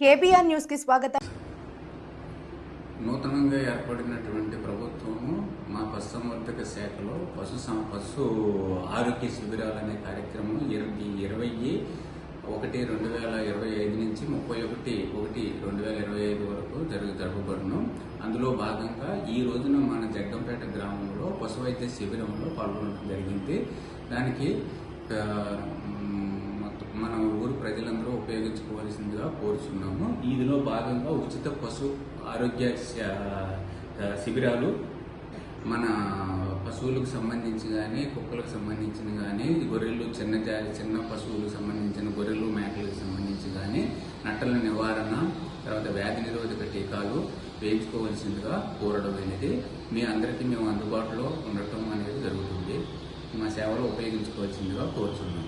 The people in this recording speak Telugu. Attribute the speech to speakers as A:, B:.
A: కేబీఆర్ న్యూస్కి స్వాగతం.
B: నూతనంగా ఏర్పడినటువంటి ప్రభుత్వము మా పశుసంవర్ధక శాఖలో పశు పశు ఆరోగ్య శిబిరాలు అనే కార్యక్రమం ఇరవై ఇరవై ఒకటి రెండు వేల ఇరవై ఐదు నుంచి ముప్పై ఒకటి ఒకటి రెండు వేల ఇరవై ఐదు వరకు జరుగు జరగబడును అందులో భాగంగా ఈ రోజున మన జగ్గంపేట గ్రామంలో పశు వైద్య శిబిరంలో పాల్గొనడం జరిగింది. దానికి ఉపయోగించుకోవాల్సిందిగా కోరుచున్నాము. ఇందులో భాగంగా ఉచిత పశు ఆరోగ్య శిబిరాలు మన పశువులకు సంబంధించి కానీ కుక్కలకు సంబంధించిన కానీ గొర్రెలు చిన్న జాతి చిన్న పశువులకు సంబంధించిన గొర్రెలు మేకలకు సంబంధించి కానీ నట్టల నివారణ తర్వాత వ్యాధి నిరోధక టీకాలు వేయించుకోవాల్సిందిగా కోరడం అనేది మీ అందరికీ మేము అందుబాటులో ఉండటం అనేది జరుగుతుంది. మా సేవలు ఉపయోగించుకోవాల్సిందిగా కోరుచున్నాం